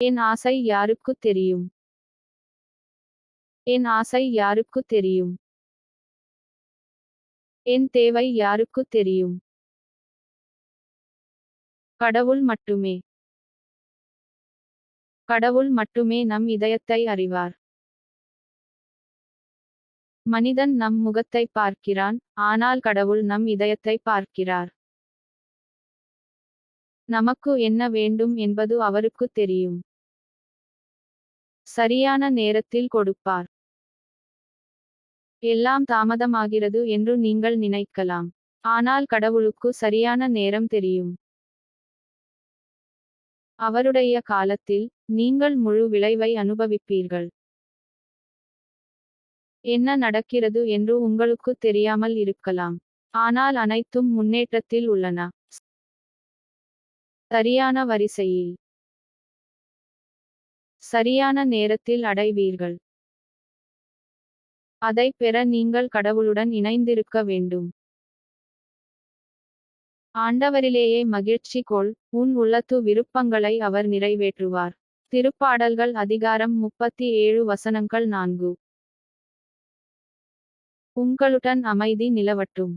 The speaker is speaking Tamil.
என் ஆசை யாருக்கு தெரியும்? என் ஆசை யாருக்கு தெரியும்? என் தேவை யாருக்கு தெரியும்? கடவுள் மட்டுமே. கடவுள் மட்டுமே நம் இதயத்தை அறிவார். மனிதன் நம் முகத்தை பார்க்கிறான் ஆனால் கடவுள் நம் இதயத்தை பார்க்கிறார். நமக்கு என்ன வேண்டும் என்பது அவருக்கு தெரியும். சரியான நேரத்தில் கொடுப்பார். எல்லாம் தாமதமாகிறது என்று நீங்கள் நினைக்கலாம். ஆனால் கடவுளுக்கு சரியான நேரம் தெரியும். அவருடைய காலத்தில் நீங்கள் முழு விளைவை அனுபவிப்பீர்கள். என்ன நடக்கிறது என்று உங்களுக்கு தெரியாமல் இருக்கலாம். ஆனால் அனைத்தும் முன்னேற்றத்தில் உள்ளன. சரியான வரிசையில். சரியான நேரத்தில் அடைவீர்கள். அதை பெற நீங்கள் கடவுளுடன் இணைந்திருக்க வேண்டும். ஆண்டவரிலேயே மகிழ்ச்சி கொள். உன் உள்ளத்து விருப்பங்களை அவர் நிறைவேற்றுவார். திருப்பாடல்கள் அதிகாரம் முப்பத்தி ஏழு வசனங்கள் நான்கு. உங்களுடன் அமைதி நிலவட்டும்.